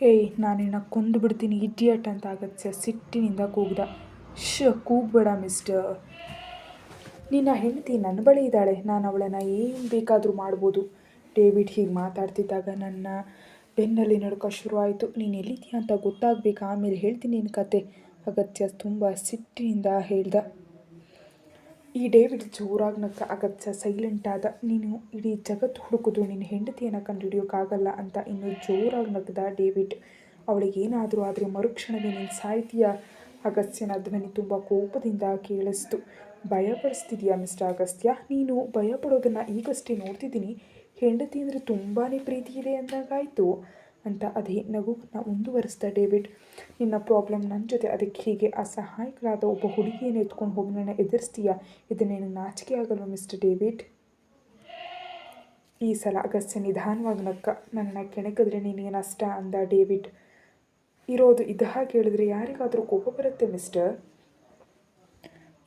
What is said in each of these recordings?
ಏಯ್, ನಾನು ನಿನ್ನ ಕೊಂದು ಬಿಡ್ತೀನಿ ಇಡಿಯಟ್ ಅಂತ ಅಗತ್ಯ ಸಿಟ್ಟಿನಿಂದ ಕೂಗ್ದ. ಶ ಕೂಗ್ಬೇಡ ಮಿಸ್ಟರ್ ನಿನ್ನ ಹೆಂಡತಿ ನನ್ನ ಬಳಿ ಇದ್ದಾಳೆ, ನಾನು ಅವಳನ್ನು ಏನು ಬೇಕಾದರೂ ಮಾಡ್ಬೋದು. ಡೇವಿಡ್ ಹೀಗೆ ಮಾತಾಡ್ತಿದ್ದಾಗ ನನ್ನ ಬೆನ್ನಲ್ಲಿ ನಡ್ಕ ಶುರುವಾಯಿತು. ನೀನು ಎಲ್ಲಿದ್ದೀಯ ಅಂತ ಗೊತ್ತಾಗಬೇಕು, ಆಮೇಲೆ ಹೇಳ್ತೀನಿ ನಿನ್ನ ಕತೆ. ಅಗತ್ಯ ತುಂಬ ಸಿಟ್ಟಿನಿಂದ ಹೇಳ್ದ. ಈ ಡೇವಿಡ್ ಜೋರಾಗ್ನಕ್ಕ ಅಗತ್ಯ ಸೈಲೆಂಟ್ ಆದ, ನೀನು ಇಡೀ ಜಗತ್ತು ಹುಡುಕುದು ನಿನ್ನ ಹೆಂಡತಿಯನ್ನು ಕಂಡುಹಿಡಿಯೋಕ್ಕಾಗಲ್ಲ ಅಂತ ಇನ್ನು ಜೋರಾಗಿ ನಗ್ದ ಡೇವಿಡ್. ಅವಳಿಗೇನಾದರೂ ಆದರೆ ಮರುಕ್ಷಣವೇ ನೀನು ಸಾಹಿತ್ಯ ಅಗಸ್ತ್ಯನ ಧ್ವನಿ ತುಂಬ ಕೋಪದಿಂದ ಕೇಳಿಸ್ತು. ಭಯಪಡಿಸ್ತಿದೆಯಾ ಮಿಸ್ಟರ್ ಅಗಸ್ತ್ಯ? ನೀನು ಭಯಪಡೋದನ್ನು ಈಗಷ್ಟೇ ನೋಡ್ತಿದ್ದೀನಿ. ಹೆಂಡತಿ ಅಂದರೆ ತುಂಬಾ ಪ್ರೀತಿ ಇದೆ ಅಂದಾಗಾಯಿತು. ಅಂತ ಅದೇ ನಗುವನ್ನು ಮುಂದುವರೆಸ್ದ ಡೇವಿಡ್. ನಿನ್ನ ಪ್ರಾಬ್ಲಮ್ ನನ್ನ ಜೊತೆ ಅದಕ್ಕೆ ಹೀಗೆ ಅಸಹಾಯಕರಾದ ಒಬ್ಬ ಹುಡುಗಿಯನ್ನು ಎತ್ಕೊಂಡು ಹೋಗಿ ನನ್ನ ಎದುರಿಸ್ತೀಯಾ? ಇದನ್ನೇನು ನಾಚಿಕೆ ಆಗಲ್ವ, ಮಿಸ್ಟರ್ ಡೇವಿಡ್? ಈ ಸಲ ಅಗಸ್ತ್ಯ ನಿಧಾನವಾಗಿ ನಕ್ಕ, ನನ್ನ ಕೆಣಕಿದ್ರೆ ನಿನಗೇನಷ್ಟ ಅಂದ ಡೇವಿಡ್. ಇರೋದು ಇದು ಹಾಗೆ ಹೇಳಿದ್ರೆ ಯಾರಿಗಾದರೂ ಕೋಪ ಬರುತ್ತೆ, ಮಿಸ್ಟರ್?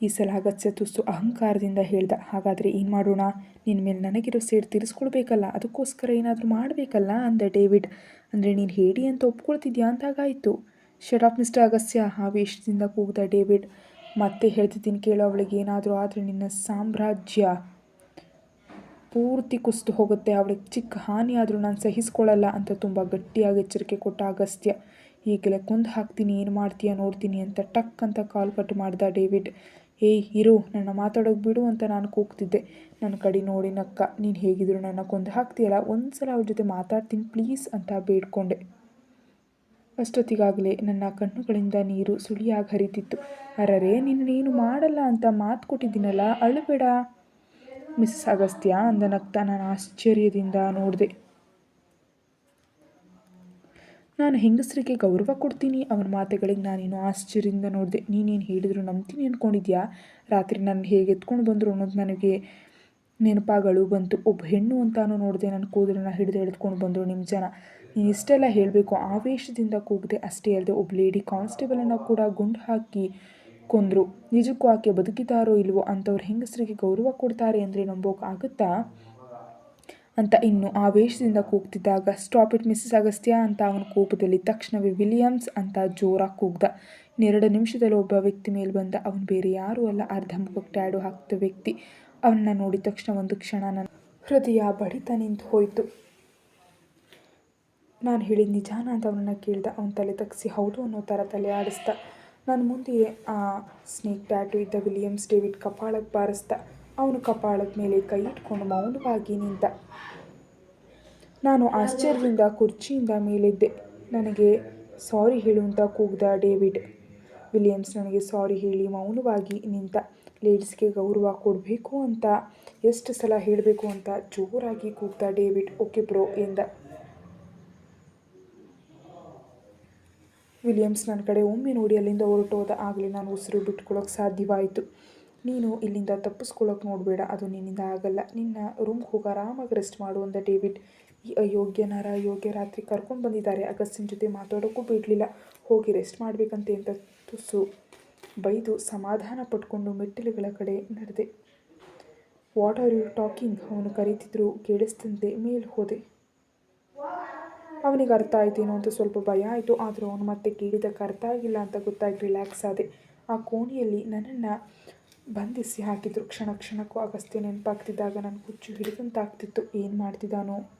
ಈ ಸಲ ಅಗತ್ಯ ತುಸು ಅಹಂಕಾರದಿಂದ ಹೇಳ್ದ, ಹಾಗಾದರೆ ಏನು ಮಾಡೋಣ? ನಿನ್ನ ಮೇಲೆ ನನಗಿರೋ ಸೇಡ್ ತೀರಿಸ್ಕೊಳ್ಬೇಕಲ್ಲ ಅದಕ್ಕೋಸ್ಕರ ಏನಾದರೂ ಮಾಡಬೇಕಲ್ಲ? ಅಂದ ಡೇವಿಡ್. ಅಂದರೆ ನೀನು ಹೇಳಿ ಅಂತ ಒಪ್ಕೊಳ್ತಿದ್ಯಾ ಅಂತಾಗಾಯಿತು ಆಫ್ ಮಿಸ್ಟರ್ ಅಗಸ್ತ್ಯ, ಆವೇಶದಿಂದ ಕೂಗ್ದ ಡೇವಿಡ್. ಮತ್ತೆ ಹೇಳ್ತಿದ್ದೀನಿ ಕೇಳೋ, ಅವಳಿಗೆ ಏನಾದರೂ ಆದರೆ ನಿನ್ನ ಸಾಮ್ರಾಜ್ಯ ಪೂರ್ತಿ ಕುಸಿದು ಹೋಗುತ್ತೆ, ಅವಳಿಗೆ ಚಿಕ್ಕ ಹಾನಿಯಾದರೂ ನಾನು ಸಹಿಸ್ಕೊಳ್ಳಲ್ಲ ಅಂತ ತುಂಬ ಗಟ್ಟಿಯಾಗಿ ಎಚ್ಚರಿಕೆ ಕೊಟ್ಟ ಅಗಸ್ತ್ಯ. ಈಗಲೇ ಕುಂದು ಹಾಕ್ತೀನಿ, ಏನು ಮಾಡ್ತೀಯ ನೋಡ್ತೀನಿ ಅಂತ ಟಕ್ ಅಂತ ಕಾಲ್ ಕಟ್ ಮಾಡ್ದ ಡೇವಿಡ್. ಏಯ್, ಇರು, ನನ್ನ ಮಾತಾಡೋಕೆ ಬಿಡು ಅಂತ ನಾನು ಕೂಗ್ತಿದ್ದೆ. ನನ್ನ ಕಡೆ ನೋಡಿ ನಕ್ಕ, ನೀನು ಹೇಗಿದ್ರು ನನ್ನ ಕೊಂದು ಹಾಕ್ತೀಯಲ್ಲ ಒಂದು ಸಲ ಅವ್ರ ಜೊತೆ ಮಾತಾಡ್ತೀನಿ, ಪ್ಲೀಸ್ ಅಂತ ಬೇಡ್ಕೊಂಡೆ. ಅಷ್ಟೊತ್ತಿಗಾಗಲೇ ನನ್ನ ಕಣ್ಣುಗಳಿಂದ ನೀರು ಸುಳಿಯಾಗಿ ಹರಿತಿತ್ತು. ಅರರೇ, ನೀನು ಮಾಡಲ್ಲ ಅಂತ ಮಾತು ಕೊಟ್ಟಿದ್ದೀನಲ್ಲ, ಅಳಬೇಡ. ಮಿಸ್ ಅಗಸ್ತ್ಯ ಅಂದ ನಗ್ತಾ ನಾನು ಆಶ್ಚರ್ಯದಿಂದ ನೋಡಿದೆ. ನಾನು ಹೆಂಗಸರಿಗೆ ಗೌರವ ಕೊಡ್ತೀನಿ. ಅವನ ಮಾತುಗಳಿಗೆ ನಾನೇನು ಆಶ್ಚರ್ಯದಿಂದ ನೋಡಿದೆ. ನೀನೇನು ಹೇಳಿದ್ರು ನಂಬ್ತೀನಿ ಅಂದ್ಕೊಂಡಿದ್ಯಾ ರಾತ್ರಿ ನಾನು ಹೇಗೆ ಎತ್ಕೊಂಡು ಬಂದರು ಅನ್ನೋದು ನನಗೆ ನೆನಪಾಗಳು ಬಂತು. ಒಬ್ಬ ಹೆಣ್ಣು ಅಂತಾನು ನೋಡಿದೆ. ನನ್ನ ಕೂದಲನ್ನ ಹಿಡಿದು ಎಳೆದುಕೊಂಡು ಬಂದರು ನಿಮ್ಮ ಜನ. ನೀನು ಇಷ್ಟೆಲ್ಲ ಹೇಳಬೇಕು. ಆವೇಶದಿಂದ ಕೂಗದೆ. ಅಷ್ಟೇ ಅಲ್ಲದೆ ಒಬ್ಬ ಲೇಡಿ ಕಾನ್ಸ್ಟೇಬಲನ್ನು ಕೂಡ ಗುಂಡು ಹಾಕಿ ಕೊಂದರು. ನಿಜಕ್ಕೂ ಆಕೆ ಬದುಕಿದಾರೋ ಇಲ್ವೋ ಅಂಥವ್ರು ಹೆಂಗಸರಿಗೆ ಗೌರವ ಕೊಡ್ತಾರೆ ಅಂದರೆ ನಂಬೋಕ್ಕಾಗುತ್ತಾ ಅಂತ ಇನ್ನು ಆವೇಶದಿಂದ ಕೂಗ್ತಿದ್ದಾಗ ಸ್ಟಾಪ್ ಇಟ್ ಮಿಸ್ಸಸ್ ಅಗಸ್ತ್ಯ ಅಂತ ಅವನ ಕೋಪದಲ್ಲಿ ತಕ್ಷಣವೇ ವಿಲಿಯಮ್ಸ್ ಅಂತ ಜೋರಾಗಿ ಕೂಗ್ದ. ಇನ್ನೆರಡು ನಿಮಿಷದಲ್ಲಿ ಒಬ್ಬ ವ್ಯಕ್ತಿ ಮೇಲೆ ಬಂದ, ಅವನು ಬೇರೆ ಯಾರೂ ಅಲ್ಲ ಅರ್ಧ ಮುಖಕ್ಕೆ ಟ್ಯಾಡು ಹಾಕ್ತ ವ್ಯಕ್ತಿ. ಅವನ್ನ ನೋಡಿದ ತಕ್ಷಣ ಒಂದು ಕ್ಷಣ ನನ್ನ ಹೃದಯ ಬಡಿತ ನಿಂತು ಹೋಯಿತು. ನಾನು ಹೇಳಿದ ನಿಜಾನ ಅಂತ ಅವನನ್ನು ಕೇಳ್ದ. ಅವನ ತಲೆ ತಗ್ಸಿ, ಹೌದು ಅನ್ನೋ ಥರ ತಲೆ ಆಡಿಸ್ದ. ನಾನು ಮುಂದೆ ಆ ಸ್ನೇಕ್ ಟ್ಯಾಟು ಇದ್ದ ವಿಲಿಯಮ್ಸ್ ಡೇವಿಡ್ ಕಪಾಳಕ್ಕೆ ಬಾರಿಸ್ದ. ಅವನು ಕಪಾಳದ ಮೇಲೆ ಕೈ ಇಟ್ಕೊಂಡು ಮೌನವಾಗಿ ನಿಂತ. ನಾನು ಆಶ್ಚರ್ಯದಿಂದ ಕುರ್ಚಿಯಿಂದ ಮೇಲಿದ್ದೆ. ನನಗೆ ಸಾರಿ ಹೇಳು ಅಂತ ಕೂಗ್ದ ಡೇವಿಡ್. ವಿಲಿಯಮ್ಸ್ ನನಗೆ ಸಾರಿ ಹೇಳಿ ಮೌನವಾಗಿ ನಿಂತ. ಲೇಡೀಸ್ಗೆ ಗೌರವ ಕೊಡಬೇಕು ಅಂತ, ಎಷ್ಟು ಸಲ ಹೇಳಬೇಕು ಅಂತ ಜೋರಾಗಿ ಕೂಗ್ದ ಡೇವಿಡ್. ಓಕೆ ಬ್ರೋ ಎಂದ. ವಿಲಿಯಮ್ಸ್ ನನ್ನ ಕಡೆ ಒಮ್ಮೆ ನೋಡಿ ಅಲ್ಲಿಂದ ಹೊರಟೋದ. ಆಗಲೇ ನಾನು ಉಸಿರು ಬಿಟ್ಕೊಳ್ಳೋಕೆ ಸಾಧ್ಯವಾಯಿತು. ನೀನು ಇಲ್ಲಿಂದ ತಪ್ಪಿಸ್ಕೊಳ್ಳೋಕೆ ನೋಡಬೇಡ, ಅದು ನಿನ್ನಿಂದ ಆಗಲ್ಲ. ನಿನ್ನ ರೂಮ್ಗೆ ಹೋಗಿ ಆರಾಮಾಗಿ ರೆಸ್ಟ್ ಮಾಡು ಅಂದ ಡೇವಿಡ್. ಈ ಅಯೋಗ್ಯನಾರ ಯೋಗ್ಯ ರಾತ್ರಿ ಕರ್ಕೊಂಡು ಬಂದಿದ್ದಾರೆ. ಅಗಸ್ತಿನ ಜೊತೆ ಮಾತಾಡೋಕ್ಕೂ ಬಿಡಲಿಲ್ಲ. ಹೋಗಿ ರೆಸ್ಟ್ ಮಾಡಬೇಕಂತೆ ಅಂತ ತುಸು ಬೈದು ಸಮಾಧಾನ ಪಟ್ಕೊಂಡು ಮೆಟ್ಟಿಲುಗಳ ಕಡೆ ನಡೆದೆ. ವಾಟ್ ಆರ್ ಯು ಟಾಕಿಂಗ್ ಅವನು ಕರೀತಿದ್ರು, ಕೇಳಿಸ್ತಂತೆ ಮೇಲೆ ಹೋದೆ. ಅವನಿಗೆ ಅರ್ಥ ಆಯ್ತೇನೋ ಅಂತ ಸ್ವಲ್ಪ ಭಯ ಆಯಿತು, ಆದರೂ ಅವನು ಮತ್ತೆ ಕೇಳಿದಕ್ಕೆ ಅರ್ಥ ಆಗಿಲ್ಲ ಅಂತ ಗೊತ್ತಾಗಿ ರಿಲ್ಯಾಕ್ಸ್ ಆದೆ. ಆ ಕೋಣೆಯಲ್ಲಿ ನನ್ನನ್ನು ಬಂಧಿಸಿ ಹಾಕಿದ್ರು. ಕ್ಷಣ ಕ್ಷಣಕ್ಕೂ ಅಗಸ್ತ್ಯ ನೆನಪಾಗ್ತಿದ್ದಾಗ ನನ್ನ ಹುಚ್ಚು ಹಿಡಿದಂತಾಗ್ತಿತ್ತು. ಏನು ಮಾಡ್ತಿದ್ದಾನೋ?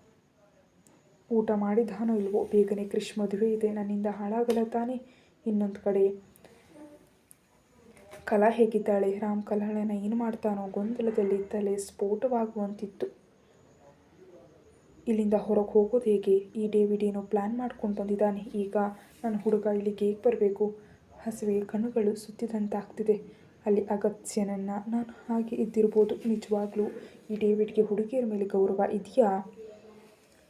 ಊಟ ಮಾಡಿದಾನೋ ಇಲ್ವೋ? ಬೇಗನೆ ಕೃಷ್ ಮದುವೆ ಇದೆ. ನನ್ನಿಂದ ಹಾಳಾಗಲ್ಲ ತಾನೇ? ಇನ್ನೊಂದು ಕಡೆ. ಕಲಾ ಹೇಗಿದ್ದಾಳೆ? ರಾಮ್ ಕಲಹಣನ ಏನು ಮಾಡ್ತಾನೋ? ಗೊಂದಲದಲ್ಲಿ ತಲೆ ಸ್ಫೋಟವಾಗುವಂತಿತ್ತು. ಇಲ್ಲಿಂದ ಹೊರಗೆ ಹೋಗೋದು ಹೇಗೆ? ಈ ಡೇವಿಡ್ ಏನೋ ಪ್ಲ್ಯಾನ್ ಮಾಡ್ಕೊಂಡು ಬಂದಿದ್ದಾನೆ. ಈಗ ನನ್ನ ಹುಡುಗ ಇಲ್ಲಿಗೆ ಹೇಗೆ ಬರಬೇಕು? ಹಸಿವೆ ಕಣ್ಣುಗಳು ಸುತ್ತಿದಂತಾಗ್ತಿದೆ. ಅಲ್ಲಿ ಅಗತ್ಯನನ್ನು ನಾನು ಹಾಗೆ ಇದ್ದಿರ್ಬೋದು. ನಿಜವಾಗ್ಲೂ ಈ ಡೇವಿಡ್ಗೆ ಹುಡುಗಿಯರ ಮೇಲೆ ಗೌರವ ಇದೆಯಾ?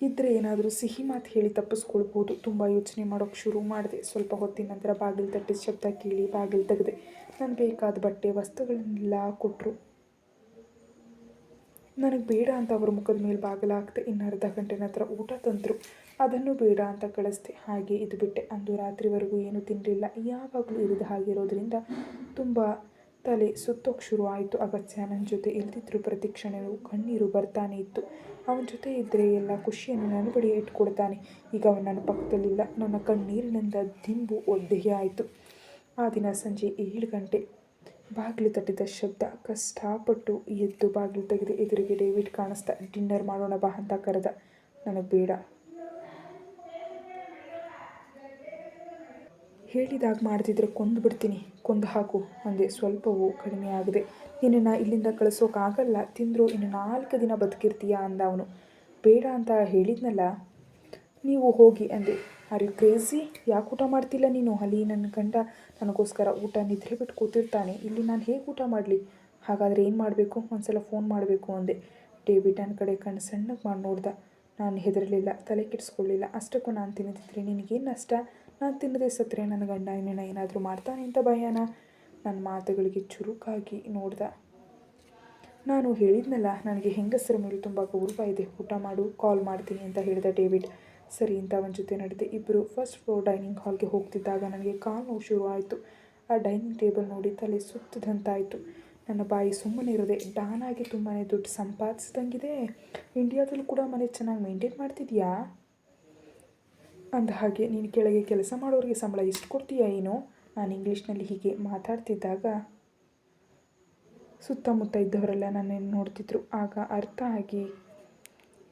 ಇದ್ದರೆ ಏನಾದರೂ ಸಿಹಿ ಮಾತು ಹೇಳಿ ತಪ್ಪಿಸ್ಕೊಳ್ಬೋದು. ತುಂಬ ಯೋಚನೆ ಮಾಡೋಕ್ಕೆ ಶುರು ಮಾಡಿದೆ. ಸ್ವಲ್ಪ ಹೊತ್ತಿನ ನಂತರ ಬಾಗಿಲು ತಟ್ಟಿದ ಶಬ್ದ ಕೇಳಿ ಬಾಗಿಲು ತೆಗೆದೆ. ನಾನು ಬೇಕಾದ ಬಟ್ಟೆ, ವಸ್ತುಗಳನ್ನೆಲ್ಲ ಕೊಟ್ಟರು ನನಗೆ ಬೇಡ ಅಂತ ಅವ್ರ ಮುಖದ ಮೇಲೆ ಬಾಗಿಲು ಹಾಕ್ತೆ ಇನ್ನು ಅರ್ಧ ಗಂಟೆ ನಂತರ ಊಟ ತಂದರು. ಅದನ್ನು ಬೇಡ ಅಂತ ಕಳಿಸ್ದೆ. ಹಾಗೆ ಇದು ಬಿಟ್ಟೆ ಅಂದು ರಾತ್ರಿವರೆಗೂ ಏನೂ ತಿನ್ನಲಿಲ್ಲ ಯಾವಾಗಲೂ ಇರೋದು ಹಾಗಿರೋದ್ರಿಂದ ತುಂಬ ತಲೆ ಸುತ್ತೋಕೆ ಶುರು ಆಯಿತು. ಅಗತ್ಯ ನನ್ನ ಜೊತೆ ಇಲ್ದಿದ್ರು ಪ್ರತಿ ಕ್ಷಣವೂ ಕಣ್ಣೀರು ಬರ್ತಾನೆ ಇತ್ತು. ಅವನ ಜೊತೆ ಇದ್ದರೆ ಎಲ್ಲ ಖುಷಿಯನ್ನು ನನ್ನ ಬಳಿ ಇಟ್ಕೊಡ್ತಾನೆ. ಈಗ ಅವನು ನನ್ನ ಪಕ್ಕದಲ್ಲಿಲ್ಲ. ನನ್ನ ಕಣ್ಣೀರಿನಿಂದ ದಿಂಬು ಒದ್ದೆಗೆ ಆಯಿತು. ಆ ದಿನ ಸಂಜೆ ಏಳು ಗಂಟೆ. ಬಾಗಿಲು ತಟ್ಟಿದ ಶಬ್ದ ಕಷ್ಟಪಟ್ಟು ಎದ್ದು ಬಾಗಿಲು ತೆಗೆದು ಎದುರಿಗೆ ಡೇವಿಡ್ ಕಾಣಿಸ್ತಾ, ಡಿನ್ನರ್ ಮಾಡೋಣ ಬಾ ಅಂತ ಕರೆದ. ನನಗೆ ಬೇಡ. ಹೇಳಿದಾಗ ಮಾಡ್ತಿದ್ರೆ ಕೊಂದು ಬಿಡ್ತೀನಿ ಕೊಂದು ಹಾಕು. ಅಂದೆ. ಸ್ವಲ್ಪವೂ ಕಡಿಮೆ ಆಗದೆ. ನಿನ್ನನ್ನು ಇಲ್ಲಿಂದ ಕಳಿಸೋಕ್ಕಾಗಲ್ಲ ತಿಂದರೂ ಇನ್ನು ನಾಲ್ಕು ದಿನ ಬದುಕಿರ್ತೀಯಾ ಅಂದ ಅವನು. ಬೇಡ ಅಂತ ಹೇಳಿದ್ನಲ್ಲ. ನೀವು ಹೋಗಿ ಅಂದೆ. Are you crazy? ಯಾಕೆ ಊಟ ಮಾಡ್ತಿಲ್ಲ ನೀನು? ಅಲ್ಲಿ ನನ್ನ ಗಂಡ ನನಗೋಸ್ಕರ ಊಟ ನಿದ್ರೆ ಬಿಟ್ಟು ಕೂತಿರ್ತಾನೆ. ಇಲ್ಲಿ ನಾನು ಹೇಗೆ ಊಟ ಮಾಡಲಿ? ಹಾಗಾದರೆ ಏನು ಮಾಡಬೇಕು? ಒಂದ್ಸಲ ಫೋನ್ ಮಾಡಬೇಕು ಅಂದೆ. ಡೇವಿಡ್ ನನ್ನ ಕಡೆ ಕಣ್ಣು ಸಣ್ಣಗೆ ಮಾಡಿ ನೋಡ್ದ. ನಾನು ಹೆದರಲಿಲ್ಲ. ತಲೆ ಕೆಡಿಸ್ಕೊಳ್ಳಿಲ್ಲ ಅಷ್ಟಕ್ಕೂ ನಾನು ತಿನ್ನದಿದ್ರೆ ನಿನಗೇನು ನಷ್ಟ? ನಾನು ತಿನ್ನದೆ ಸತ್ತರೆ, ನನ್ನ ಗಂಡ ಇನ್ನೇನ ಏನಾದರೂ ಮಾಡ್ತಾನೆ ಅಂತ ಭಯನ ನನ್ನ ಮಾತುಗಳಿಗೆ ಚುರುಕಾಗಿ ನೋಡ್ದ. ನಾನು ಹೇಳಿದ್ನಲ್ಲ, ನನಗೆ ಹೆಂಗಸರ ಮೇಲೆ ತುಂಬ ಗೌರವ ಇದೆ. ಊಟ ಮಾಡು ಕಾಲ್ ಮಾಡ್ತೀನಿ ಅಂತ ಹೇಳಿದ ಡೇವಿಡ್. ಸರಿ ಅಂತ ಅವನ ಜೊತೆ ನಡೆದೆ ಇಬ್ಬರು ಫಸ್ಟ್ ಫ್ಲೋರ್ ಡೈನಿಂಗ್ ಹಾಲ್ಗೆ ಹೋಗ್ತಿದ್ದಾಗ ನನಗೆ ಕಾಲು ನೋವು ಶುರು ಆಯಿತು. ಆ ಡೈನಿಂಗ್ ಟೇಬಲ್ ನೋಡಿ ತಲೆ ಸುತ್ತದಂತಾಯಿತು. ನನ್ನ ಬಾಯಿ ಸುಮ್ಮನೆ ಇರದೆ, ಡಾನಾಗಿ ತುಂಬಾ ದುಡ್ಡು ಸಂಪಾದಿಸ್ದಂಗಿದೆ. ಇಂಡಿಯಾದಲ್ಲೂ ಕೂಡ ಮನೆ ಚೆನ್ನಾಗಿ ಮೇಂಟೈನ್ ಮಾಡ್ತಿದ್ಯಾ? ಅಂದ ಹಾಗೆ, ನೀನು ಕೆಳಗೆ ಕೆಲಸ ಮಾಡೋರಿಗೆ ಸಂಬಳ ಎಷ್ಟು ಕೊಡ್ತೀಯ ಏನೋ? ನಾನು ಇಂಗ್ಲೀಷ್ನಲ್ಲಿ ಹೀಗೆ ಮಾತಾಡ್ತಿದ್ದಾಗ ಸುತ್ತಮುತ್ತ ಇದ್ದವರೆಲ್ಲ ನನ್ನನ್ನು ನೋಡ್ತಿದ್ರು. ಆಗ ಅರ್ಥ ಆಗಿ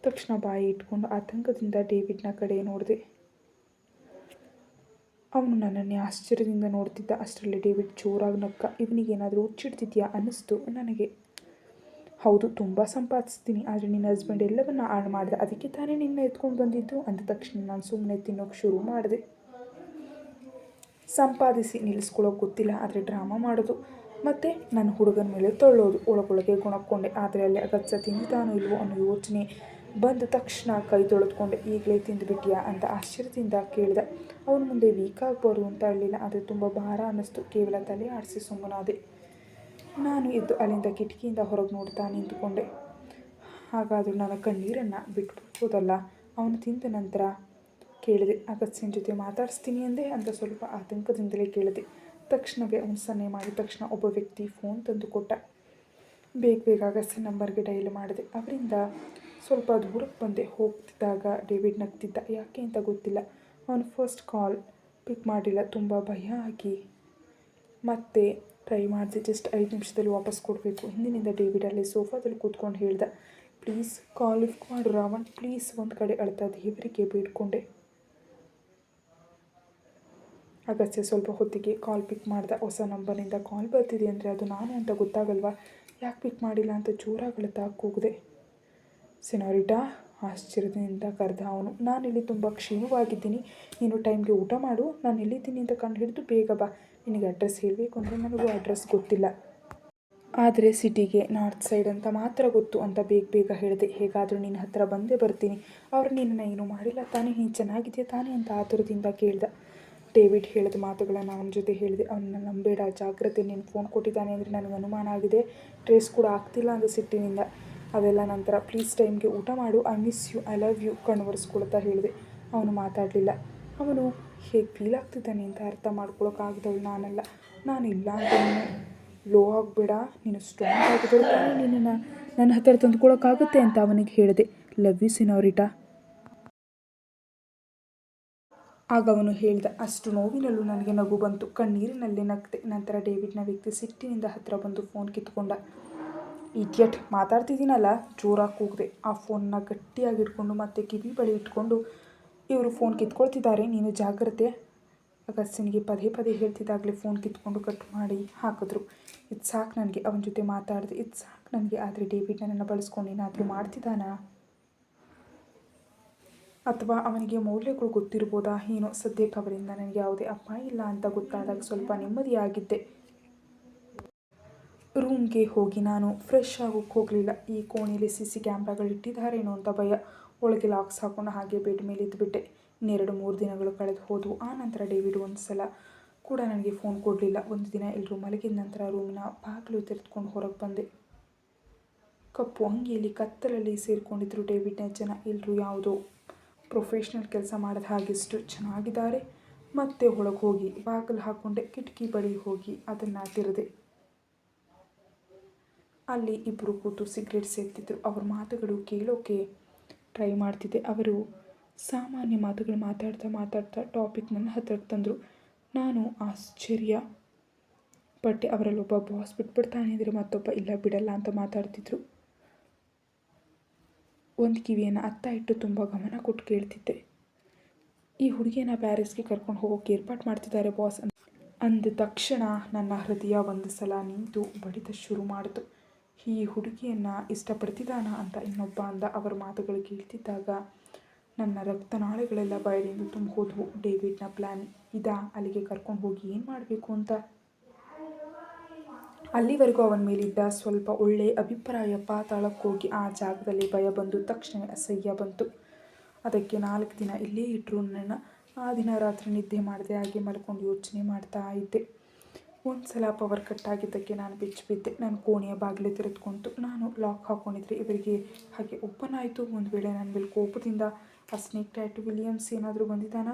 ತಕ್ಷಣ ಬಾಯಿ ಇಟ್ಕೊಂಡು ಆತಂಕದಿಂದ ಡೇವಿಡ್ನ ಕಡೆ ನೋಡಿದೆ. ಅವನು ನನ್ನನ್ನೇ ಆಶ್ಚರ್ಯದಿಂದ ನೋಡ್ತಿದ್ದ. ಅಷ್ಟರಲ್ಲಿ ಡೇವಿಡ್ ಜೋರಾಗಿ ನಕ್ಕ ಇವನಿಗೇನಾದರೂ ಹುಚ್ಚಿಡ್ತಿದ್ಯಾ? ಅನ್ನಿಸ್ತು ನನಗೆ. ಹೌದು, ತುಂಬ ಸಂಪಾದಿಸ್ತೀನಿ. ಆದರೆ ನಿನ್ನ ಹಸ್ಬೆಂಡ್ ಎಲ್ಲವನ್ನ ಹಾಳು ಮಾಡಿದೆ, ಅದಕ್ಕೆ ತಾನೇ ನಿನ್ನ ಎತ್ಕೊಂಡು ಬಂದಿದ್ದು? ಅಂದ ತಕ್ಷಣ ನಾನು ಸುಮ್ಮನೆ ತಿನ್ನೋಕೆ ಶುರು ಮಾಡಿದೆ. ಸಂಪಾದಿಸಿ ನಿಲ್ಲಿಸ್ಕೊಳ್ಳೋಕೆ ಗೊತ್ತಿಲ್ಲ, ಆದರೆ ಡ್ರಾಮಾ ಮಾಡೋದು. ಮತ್ತು ನನ್ನ ಹುಡುಗನ ಮೇಲೆ ತೊಳ್ಳೋದು, ಒಳಗೊಳಗೆ ಗುಣಕ್ಕೊಂಡೆ. ಆದರೆ ಅಲ್ಲಿ ಅಗತ್ಯ ತಿಂದಿದ್ದಾನೋ ಇಲ್ವೋ ಅನ್ನೋ ಯೋಚನೆ ಬಂದ ತಕ್ಷಣ ಕೈ ತೊಳೆದುಕೊಂಡೆ. ಈಗಲೇ ತಿಂದುಬಿಟ್ಟಿಯಾ ಅಂತ ಆಶ್ಚರ್ಯದಿಂದ ಕೇಳಿದೆ. ಅವನ ಮುಂದೆ ವೀಕ್ ಆಗಬಾರ್ದು ಅಂತ ಹೇಳಲಿಲ್ಲ ಆದರೆ ತುಂಬ ಭಾರ ಅನ್ನಿಸ್ತು. ಕೇವಲ ತಲೆ ಆಡಿಸಿ ಸುಮ್ಮನಾದೆ. ನಾನು ಎದ್ದು ಅಲ್ಲಿಂದ ಕಿಟಕಿಯಿಂದ ಹೊರಗೆ ನೋಡ್ತಾ ನಿಂತುಕೊಂಡೆ. ಹಾಗಾದರೂ ನನ್ನ ಕಣ್ಣೀರನ್ನು ಬಿಟ್ಬಿಡ್ಬೋದಲ್ಲ? ಅವನು ತಿಂದ ನಂತರ ಕೇಳಿದೆ. ಅಗತ್ಯನ ಜೊತೆ ಮಾತಾಡಿಸ್ತೀನಿ ಅಂದೆ ಅಂತ ಸ್ವಲ್ಪ ಆತಂಕದಿಂದಲೇ ಕೇಳಿದೆ. ತಕ್ಷಣವೇ ಅವನು ಸನ್ನೆ ಮಾಡಿದ ತಕ್ಷಣ ಒಬ್ಬ ವ್ಯಕ್ತಿ ಫೋನ್ ತಂದು ಕೊಟ್ಟ. ಬೇಗ ಬೇಗ ಅಗಸ್ತ್ಯ ನಂಬರ್ಗೆ ಡೈಲ್ ಮಾಡಿದೆ. ಅವರಿಂದ ಸ್ವಲ್ಪ ದೂರಕ್ಕೆ ಬಂದೆ. ಹೋಗ್ತಿದ್ದಾಗ ಡೇವಿಡ್ ನಗ್ತಿದ್ದ. ಯಾಕೆ ಅಂತ ಗೊತ್ತಿಲ್ಲ. ಅವನು ಫಸ್ಟ್ ಕಾಲ್ ಪಿಕ್ ಮಾಡಿಲ್ಲ. ತುಂಬ ಭಯ ಆಗಿ ಮತ್ತೆ ಟ್ರೈ ಮಾಡಿದೆ ಜಸ್ಟ್ ಐದು ನಿಮಿಷದಲ್ಲಿ ವಾಪಸ್ ಕೊಡಬೇಕು. ಹಿಂದಿನಿಂದ ಡೇವಿಡ್ ಅಲ್ಲಿ ಸೋಫಾದಲ್ಲಿ ಕೂತ್ಕೊಂಡು ಹೇಳ್ದೆ ಪ್ಲೀಸ್ ಕಾಲ್ ಲಿಫ್ಟ್ ಮಾಡು ರಾವಣ್ ಪ್ಲೀಸ್ ಒಂದು ಕಡೆ ಅಳ್ತಾ ದೇವರಿಗೆ ಬೇಡ್ಕೊಂಡೆ. ಅಗತ್ಯ ಸ್ವಲ್ಪ ಹೊತ್ತಿಗೆ ಕಾಲ್ ಪಿಕ್ ಮಾಡ್ದೆ, ಹೊಸ ನಂಬರ್ನಿಂದ ಕಾಲ್ ಬರ್ತಿದೆ ಅಂದರೆ ಅದು ನಾನು ಅಂತ ಗೊತ್ತಾಗಲ್ವಾ? ಯಾಕೆ ಪಿಕ್ ಮಾಡಿಲ್ಲ ಅಂತ ಜೋರಾಗಿ ಅಳ್ತಾ ಕೂಗಿದೆ ಸಿನೋರಿಟಾ ಆಶ್ಚರ್ಯದಿಂದ ಕರೆದ ಅವನು, ನಾನಿಲ್ಲಿ ತುಂಬ ಕ್ಷೀಣವಾಗಿದ್ದೀನಿ. ನೀನು ಟೈಮ್ಗೆ ಊಟ ಮಾಡು. ನಾನು ಎಲ್ಲಿದ್ದೀನಿ ಅಂತ ಕಂಡು ಹಿಡಿದು ಬೇಗ ಬಾ. ನಿನಗೆ ಅಡ್ರೆಸ್ ಹೇಳಬೇಕು ಅಂದರೆ ನನಗೂ ಅಡ್ರೆಸ್ ಗೊತ್ತಿಲ್ಲ. ಆದರೆ ಸಿಟಿಗೆ ನಾರ್ತ್ ಸೈಡ್ ಅಂತ ಮಾತ್ರ ಗೊತ್ತು ಅಂತ ಬೇಗ ಬೇಗ ಹೇಳಿದೆ. ಹೇಗಾದರೂ ನಿನ್ನ ಹತ್ರ ಬಂದೇ ಬರ್ತೀನಿ. ಅವರು ನಿನ್ನನ್ನು ಏನು ಮಾಡಿಲ್ಲ. ತಾನೇ ನೀನು ಚೆನ್ನಾಗಿದೆಯಾ? ತಾನೇ ಅಂತ ಆತುರದಿಂದ ಕೇಳ್ದ. ಡೇವಿಡ್ ಹೇಳಿದ ಮಾತುಗಳನ್ನು ಅವನ ಜೊತೆ ಹೇಳಿದೆ. ಅವನನ್ನ ನಂಬೇಡ. ಜಾಗ್ರತೆ. ನೀನು ಫೋನ್ ಕೊಟ್ಟಿದ್ದಾನೆ ಅಂದರೆ ನನಗೆ ಅನುಮಾನ ಆಗಿದೆ. ಟ್ರೇಸ್ ಕೂಡ ಆಗ್ತಿಲ್ಲ ಅಂತ ಸಿಟ್ಟಿನಿಂದ. ಅದೆಲ್ಲ ನಂತರ, ಪ್ಲೀಸ್ ಟೈಮ್ಗೆ ಊಟ ಮಾಡು, I miss you, I love you ಕಣ್ವರ್ಸ್ಕೊಳ್ತಾ ಹೇಳಿದೆ. ಅವನು ಮಾತಾಡಲಿಲ್ಲ. ಅವನು, ಹೇಗೆ ಫೀಲ್ ಆಗ್ತಿದ್ದಾನೆ ಅಂತ ಅರ್ಥ ಮಾಡ್ಕೊಳೋಕ್ಕಾಗ್ದವಳು ನಾನಲ್ಲ. ನಾನು ಇಲ್ಲ ಅಂತ ನೀನು ಲೋ ಆಗಬೇಡ, ನೀನು ಸ್ಟ್ರಾಂಗ್ ಆಗಿದ್ರೆ ನಿನ್ನ ನನ್ನ ಹತ್ತಿರ ತಂದುಕೊಳೋಕ್ಕಾಗುತ್ತೆ ಅಂತ ಅವನಿಗೆ ಹೇಳಿದೆ. ಲವ್ ಯು ಸಿನೋರಿಟಾ ಆಗ ಅವನು ಹೇಳಿದ, ಅಷ್ಟು ನೋವಿನಲ್ಲೂ ನನಗೆ ನಗು ಬಂತು. ಕಣ್ಣೀರಿನಲ್ಲಿ ನಗ್ದೆ. ನಂತರ ಡೇವಿಡ್ನ ವ್ಯಕ್ತಿ ಸಿಟ್ಟಿನಿಂದ ಹತ್ತಿರ ಬಂದು ಫೋನ್ ಕಿತ್ಕೊಂಡ ಇಡಿಯಟ್ ಮಾತಾಡ್ತಿದ್ದೀನಲ್ಲ, ಜೋರಾಗಿ ಕೂಗಿದೆ. ಆ ಫೋನ್ನ ಗಟ್ಟಿಯಾಗಿ ಇಟ್ಕೊಂಡು ಮತ್ತೆ ಕಿವಿ ಬಳಿ ಇಟ್ಕೊಂಡು ಇವರು ಫೋನ್ ಕಿತ್ಕೊಳ್ತಿದ್ದಾರೆ, ನೀನು ಜಾಗ್ರತೆ. ಅಗಸ್ತಿನಿಗೆ ಪದೇ ಪದೇ ಹೇಳ್ತಿದ್ದಾಗಲೇ ಫೋನ್ ಕಿತ್ಕೊಂಡು ಕಟ್ ಮಾಡಿ ಹಾಕಿದ್ರು. ಇದು ಸಾಕು ನನಗೆ ಅವನ ಜೊತೆ ಮಾತಾಡಿದೆ. ಇದು ಸಾಕು ನನಗೆ, ಆದರೆ ಡೇವಿಡ್ ನನ್ನನ್ನು ಬಳಸ್ಕೊಂಡು ಏನಾದರೂ ಮಾಡ್ತಿದ್ದಾನಾ? ಅಥವಾ ಅವನಿಗೆ ಮೌಲ್ಯಗಳು ಗೊತ್ತಿರ್ಬೋದಾ? ಏನೋ, ಸದ್ಯಕ್ಕೆ ಅವರಿಂದ ನನಗೆ ಯಾವುದೇ ಅಪಾಯ ಇಲ್ಲ ಅಂತ ಗೊತ್ತಾದಾಗ ಸ್ವಲ್ಪ ನೆಮ್ಮದಿಯಾಗಿದ್ದೆ. ರೂಮ್ಗೆ ಹೋಗಿ ನಾನು ಫ್ರೆಶ್ ಆಗೋಕ್ಕೆ ಹೋಗಲಿಲ್ಲ. ಈ ಕೋಣೆಯಲ್ಲಿ ಸಿ ಸಿ ಕ್ಯಾಮ್ರಾಗಳು ಇಟ್ಟಿದ್ದಾರೇನೋ ಅಂತ ಭಯ. ಒಳಗೆ ಲಾಕ್ಸ್ ಹಾಕೊಂಡು ಹಾಗೆ ಬೆಡ್ ಮೇಲೆ ಇದ್ದುಬಿಟ್ಟೆ ಇನ್ನೆರಡು ಮೂರು ದಿನಗಳು ಕಳೆದು ಹೋದವು. ಆ ನಂತರ ಡೇವಿಡ್ ಒಂದು ಸಲ ಕೂಡ ನನಗೆ ಫೋನ್ ಕೊಡಲಿಲ್ಲ. ಒಂದು ದಿನ ಎಲ್ಲರೂ ಮಲಗಿದ ನಂತರ ರೂಮಿನ ಬಾಗಿಲು ತೆರೆದುಕೊಂಡು ಹೊರಗೆ ಬಂದೆ. ಕಪ್ಪು ಅಂಗಿಯಲ್ಲಿ ಕತ್ತಲಲ್ಲಿ ಸೇರಿಕೊಂಡಿದ್ರು ಡೇವಿಡ್ನ ಜನ. ಎಲ್ಲರೂ ಯಾವುದೋ ಪ್ರೊಫೆಷ್ನಲ್ ಕೆಲಸ ಮಾಡಿದ ಹಾಗೆಷ್ಟು ಚೆನ್ನಾಗಿದ್ದಾರೆ. ಮತ್ತೆ ಒಳಗೆ ಹೋಗಿ ಬಾಗಿಲು ಹಾಕ್ಕೊಂಡೆ ಕಿಟಕಿ ಬಳಿ ಹೋಗಿ ಅದನ್ನು ತಿರುದೆ. ಅಲ್ಲಿ ಇಬ್ಬರು ಕೂತು ಸಿಗರೇಟ್ ಸೇರ್ತಿದ್ರು ಅವ್ರ ಮಾತುಗಳು ಕೇಳೋಕೆ ಟ್ರೈ ಮಾಡ್ತಿದ್ದೆ. ಅವರು ಸಾಮಾನ್ಯ ಮಾತುಗಳು ಮಾತಾಡ್ತಾ ಮಾತಾಡ್ತಾ ಟಾಪಿಕ್ ನನ್ನ ಹತ್ತಿರ ತಂದರು. ನಾನು ಆಶ್ಚರ್ಯ ಪಟ್ಟೆ. ಅವರಲ್ಲಿ ಒಬ್ಬ ಬಾಸ್ ಬಿಟ್ಬಿಡ್ತಾನೆ ಅಂದರೆ ಮತ್ತೊಬ್ಬ, ಇಲ್ಲ ಬಿಡಲ್ಲ ಅಂತ ಮಾತಾಡ್ತಿದ್ರು. ಒಂದು ಕಿವಿಯನ್ನು ಅತ್ತ ಇಟ್ಟು ತುಂಬ ಗಮನ ಕೊಟ್ಟು ಕೇಳ್ತಿದ್ದೆ. ಈ ಹುಡುಗಿಯನ್ನು ಪ್ಯಾರಿಸ್ಗೆ ಕರ್ಕೊಂಡು ಹೋಗೋಕೆ ಏರ್ಪಾಟ್ ಮಾಡ್ತಿದ್ದಾರೆ ಬಾಸ್ ಅಂದ ತಕ್ಷಣ ನನ್ನ ಹೃದಯ ಒಂದು ಸಲ ನಿಂತು ಬಡಿತ ಶುರು ಮಾಡಿತು. ಈ ಹುಡುಗಿಯನ್ನು ಇಷ್ಟಪಡ್ತಿದ್ದಾನ ಅಂತ ಇನ್ನೊಬ್ಬ ಅಂದ. ಅವರ ಮಾತುಗಳು ಕೇಳ್ತಿದ್ದಾಗ, ನನ್ನ ರಕ್ತನಾಳಗಳೆಲ್ಲ ಬಯಲಿಂದ ತುಂಬ ಹೋದವು ಡೇವಿಡ್ನ ಪ್ಲ್ಯಾನ್ ಇದಾ? ಅಲ್ಲಿಗೆ ಕರ್ಕೊಂಡು ಹೋಗಿ ಏನು ಮಾಡಬೇಕು ಅಂತ? ಅಲ್ಲಿವರೆಗೂ ಅವನ ಮೇಲಿದ್ದ ಸ್ವಲ್ಪ ಒಳ್ಳೆ ಅಭಿಪ್ರಾಯ ಪಾತಾಳಕ್ಕೋಗಿ ಆ ಜಾಗದಲ್ಲಿ ಭಯ ಬಂದು ತಕ್ಷಣ ಅಸಹ್ಯ ಬಂತು. ಅದಕ್ಕೆ ನಾಲ್ಕು ದಿನ ಇಲ್ಲೇ ಇಟ್ಟರು ನನ್ನ ಆ ದಿನ ರಾತ್ರಿ ನಿದ್ದೆ ಮಾಡದೆ ಹಾಗೆ ಮಲ್ಕೊಂಡು ಯೋಚನೆ ಮಾಡ್ತಾ ಇದ್ದೆ. ಒಂದು ಸಲ ಪವರ್ ಕಟ್ ಆಗಿದ್ದಕ್ಕೆ ನಾನು ಬೆಚ್ಚಿ ಬಿದ್ದೆ. ನಾನು ಕೋಣೆಯ ಬಾಗಿಲು ತೆರೆದುಕೊಂತು. ನಾನು ಲಾಕ್ ಹಾಕ್ಕೊಂಡಿದ್ರೆ ಇವರಿಗೆ ಹಾಗೆ ಓಪನ್ ಆಯಿತು. ಒಂದು ವೇಳೆ ನನ್ನ ಮೇಲೆ ಕೋಪದಿಂದ ಆ ಸ್ನೇಕ್ ಟ್ಯಾಟು ವಿಲಿಯಮ್ಸ್ ಏನಾದರೂ ಬಂದಿದ್ದಾನ?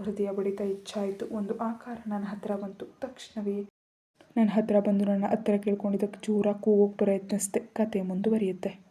ಹೃದಯ ಬಡಿತ ಹೆಚ್ಚಾಯಿತು. ಒಂದು ಆಕಾರ ನನ್ನ ಹತ್ತಿರ ಬಂತು. ತಕ್ಷಣವೇ ನನ್ನ ಹತ್ತಿರ ಬಂದು ನನ್ನ ಹತ್ತಿರ ಕೇಳ್ಕೊಂಡಿದ್ದಕ್ಕೆ ಜೋರಾಗಿ ಕೂಗೋಕೆ ಪ್ರಯತ್ನಿಸಿದೆ. ಕತೆ ಮುಂದುವರಿಯುತ್ತೆ.